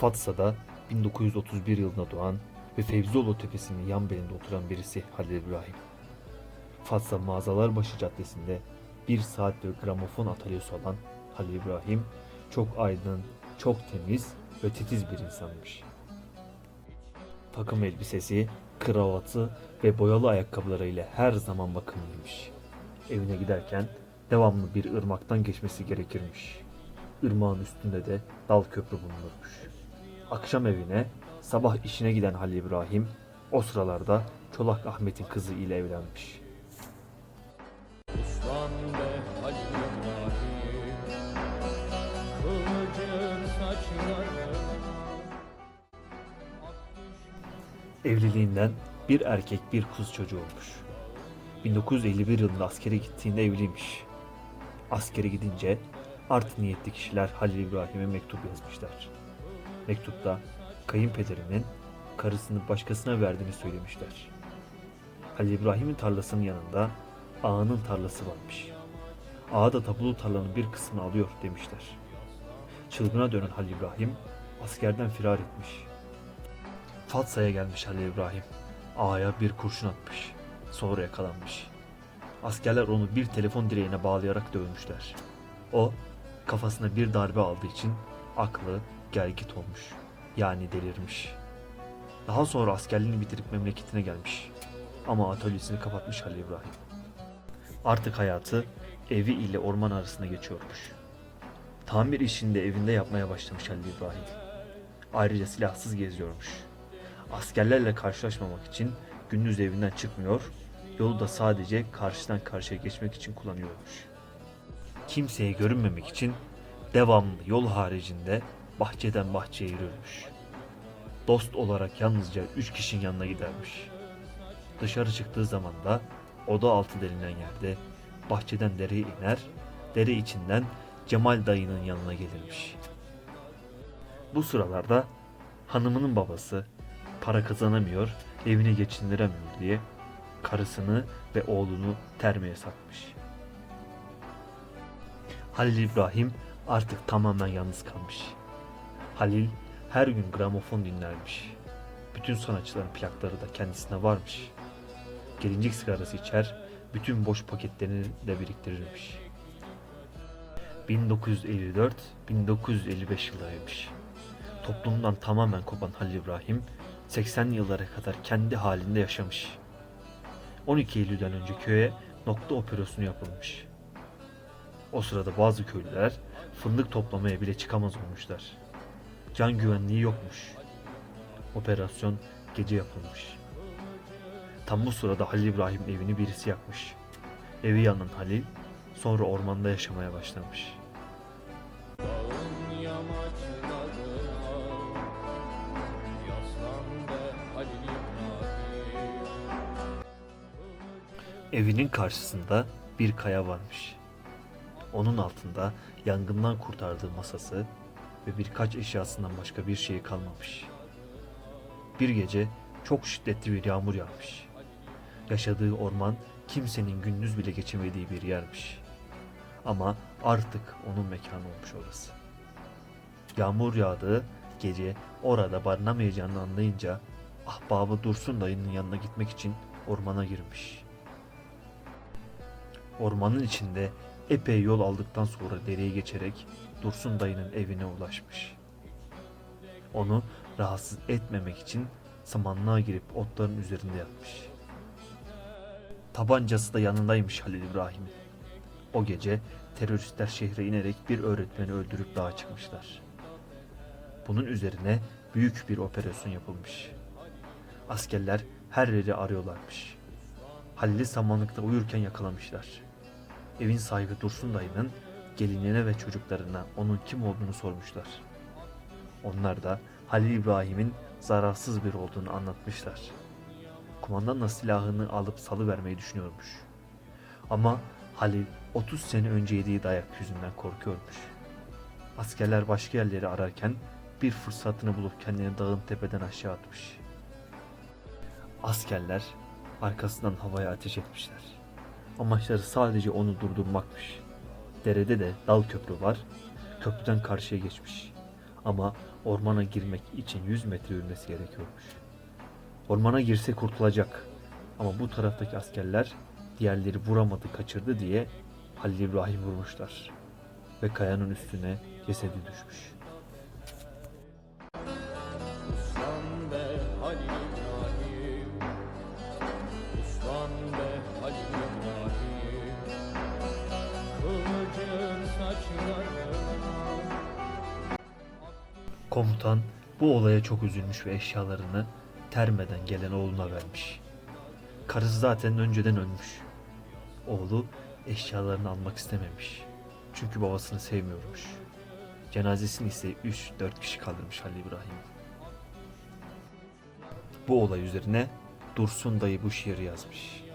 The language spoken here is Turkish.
Fatsa'da 1931 yılında doğan ve Fevzioğlu Tepesi'nin yan belinde oturan birisi Halil İbrahim. Fatsa Mağazalarbaşı Caddesi'nde bir saat ve gramofon atölyesi olan Halil İbrahim çok aydın, çok temiz ve titiz bir insanmış. Takım elbisesi, kravatı ve boyalı ayakkabılarıyla her zaman bakımlıymış. Evine giderken devamlı bir ırmaktan geçmesi gerekirmiş. Irmağın üstünde de dal köprü bulunurmuş. Akşam evine, sabah işine giden Halil İbrahim o sıralarda Çolak Ahmet'in kızı ile evlenmiş. Uslan be Halil İbrahim Kıvırcık saçları Evliliğinden bir erkek bir kız çocuğu olmuş. 1951 yılında askere gittiğinde evliymiş. Askere gidince art niyetli kişiler Halil İbrahim'e mektup yazmışlar. Mektupta kayınpederinin karısını başkasına verdiğini söylemişler. Halil İbrahim'in tarlasının yanında ağanın tarlası varmış. Ağa da tabulu tarlanın bir kısmını alıyor demişler. Çılgına dönen Halil İbrahim askerden firar etmiş. Fatsa'ya gelmiş Halil İbrahim. Ağaya bir kurşun atmış. Sonra yakalanmış. Askerler onu bir telefon direğine bağlayarak dövmüşler. O kafasına bir darbe aldığı için aklı gelgit olmuş. Yani delirmiş. Daha sonra askerliğini bitirip memleketine gelmiş. Ama atölyesini kapatmış Halil İbrahim. Artık hayatı evi ile orman arasında geçiyormuş. Tamir işini de evinde yapmaya başlamış Halil İbrahim. Ayrıca silahsız geziyormuş. Askerlerle karşılaşmamak için gündüz evinden çıkmıyor, yolu da sadece karşıdan karşıya geçmek için kullanıyormuş. Kimseye görünmemek için devamlı yol haricinde bahçeden bahçeye yürürmüş. Dost olarak yalnızca üç kişinin yanına gidermiş. Dışarı çıktığı zaman da oda altı denilen yerde bahçeden dereye iner, dere içinden Cemal dayının yanına gelirmiş. Bu sıralarda hanımının babası para kazanamıyor, evini geçindiremiyor diye karısını ve oğlunu termeye satmış. Halil İbrahim artık tamamen yalnız kalmış. Halil her gün gramofon dinlermiş. Bütün sanatçıların plakları da kendisine varmış. Gelincik sigarası içer, bütün boş paketlerini de biriktirirmiş. 1954-1955 yıllarıymış. Toplumdan tamamen kopan Halil İbrahim 80 yıllara kadar kendi halinde yaşamış. 12 Eylül'den önce köye nokta operasyonu yapılmış. O sırada bazı köylüler fındık toplamaya bile çıkamaz olmuşlar. Can güvenliği yokmuş. Operasyon gece yapılmış. Tam bu sırada Halil İbrahim evini birisi yakmış. Evi yanan Halil sonra ormanda yaşamaya başlamış. Evinin karşısında bir kaya varmış. Onun altında yangından kurtardığı masası ve birkaç eşyasından başka bir şey kalmamış. Bir gece çok şiddetli bir yağmur yağmış. Yaşadığı orman kimsenin gündüz bile geçemediği bir yermiş. Ama artık onun mekanı olmuş orası. Yağmur yağdığı gece orada barınamayacağını anlayınca ahbabı Dursun dayının yanına gitmek için ormana girmiş. Ormanın içinde epey yol aldıktan sonra dereyi geçerek Dursun dayının evine ulaşmış. Onu rahatsız etmemek için samanlığa girip otların üzerinde yatmış. Tabancası da yanındaymış Halil İbrahim'in. O gece teröristler şehre inerek bir öğretmeni öldürüp dağa çıkmışlar. Bunun üzerine büyük bir operasyon yapılmış. Askerler her yeri arıyorlarmış. Halil'i samanlıkta uyurken yakalamışlar. Evin sahibi Dursun dayının gelinine ve çocuklarına onun kim olduğunu sormuşlar. Onlar da Halil İbrahim'in zararsız bir olduğunu anlatmışlar. Kumandanla silahını alıp salıvermeyi düşünüyormuş. Ama Halil 30 sene önce yediği dayak yüzünden korkuyormuş. Askerler başka yerleri ararken bir fırsatını bulup kendini dağın tepeden aşağı atmış. Askerler arkasından havaya ateş etmişler. Amaçları sadece onu durdurmakmış. Derede de dal köprü var. Köprüden karşıya geçmiş. Ama ormana girmek için 100 metre yürümesi gerekiyormuş. Ormana girse kurtulacak. Ama bu taraftaki askerler diğerleri vuramadı, kaçırdı diye Halil İbrahim vurmuşlar. Ve kayanın üstüne cesedi düşmüş. Komutan bu olaya çok üzülmüş ve eşyalarını termeden gelen oğluna vermiş. Karısı zaten önceden ölmüş. Oğlu eşyalarını almak istememiş. Çünkü babasını sevmiyormuş. Cenazesini ise 3-4 kişi kaldırmış Halil İbrahim. Bu olay üzerine Dursun dayı bu şiiri yazmış.